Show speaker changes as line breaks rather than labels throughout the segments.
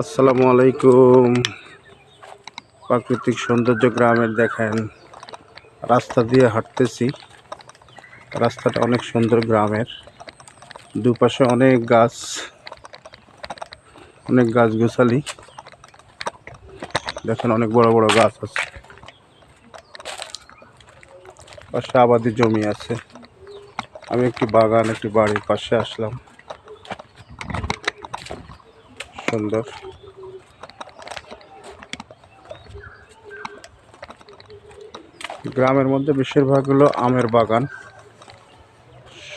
আসসালামু আলাইকুম। প্রাকৃতিক সৌন্দর্য গ্রামের দেখেন, রাস্তা দিয়ে হাঁটতেছি। রাস্তাটা অনেক সুন্দর গ্রামের। দুপাশে অনেক গাছ অনেক গাছ গোছালি দেখেন অনেক বড় বড় গাছ আছে। পাশে আবাদি জমি আছে। আমি একটি বাগান, একটি বাড়ির পাশে আসলাম। সুন্দর। গ্রামের মধ্যে বেশিরভাগ হলো আমের বাগান।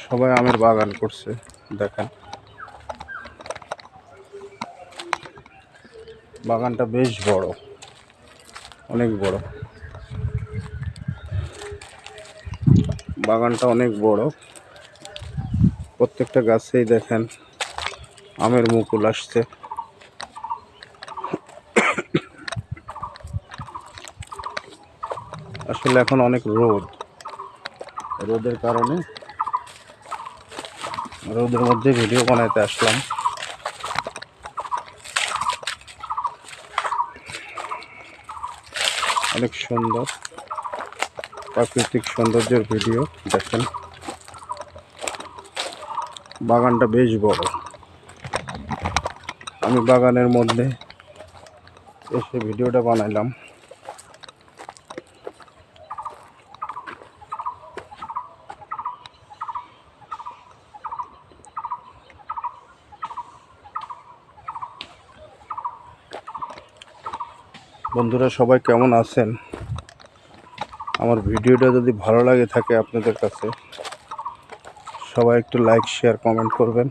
সবাই আমের বাগান করছে, দেখেন। বাগানটা বেশ বড়, অনেক বড়। বাগানটা অনেক বড়। প্রত্যেকটা গাছেই দেখেন আমের মুকুল আসছে। আসলে এখন অনেক রোদ। রোদের কারণে রোদের মধ্যে ভিডিও বানাইতে আসলাম। অনেক সুন্দর, প্রাকৃতিক সৌন্দর্যের ভিডিও, দেখেন। বাগানটা বেশ বড়। আমি বাগানের মধ্যে এসে ভিডিওটা বানাইলাম। বন্ধুরা, সবাই কেমন আছেন? আমার ভিডিওটা যদি ভালো লাগে থাকে আপনাদের কাছে, সবাই একটু লাইক শেয়ার কমেন্ট করবেন।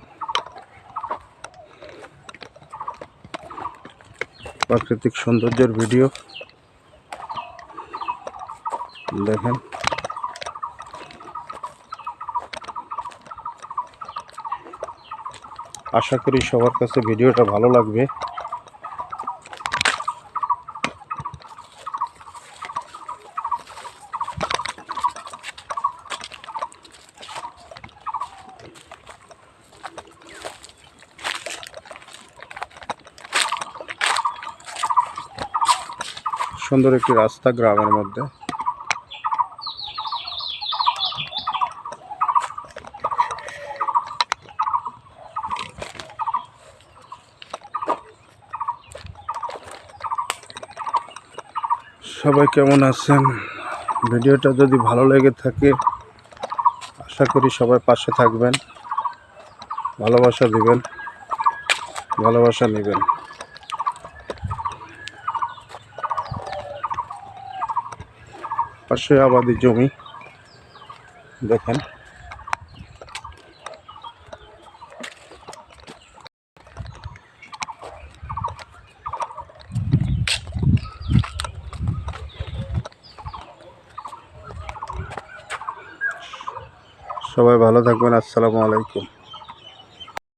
প্রাকৃতিক সৌন্দর্যের ভিডিও দেখেন। আশা করি সবার কাছে ভিডিওটা ভালো লাগবে। সুন্দর একটি রাস্তা গ্রামের মধ্যে। সবাই কেমন আছেন? ভিডিওটা যদি ভালো লেগে থাকে, আশা করি সবাই পাশে থাকবেন। ভালোবাসা দিবেন, ভালোবাসা নেবেন। পাশে আবাদি জমি। দেখেন। সবাই ভালো থাকবেন। আসসালামু আলাইকুম।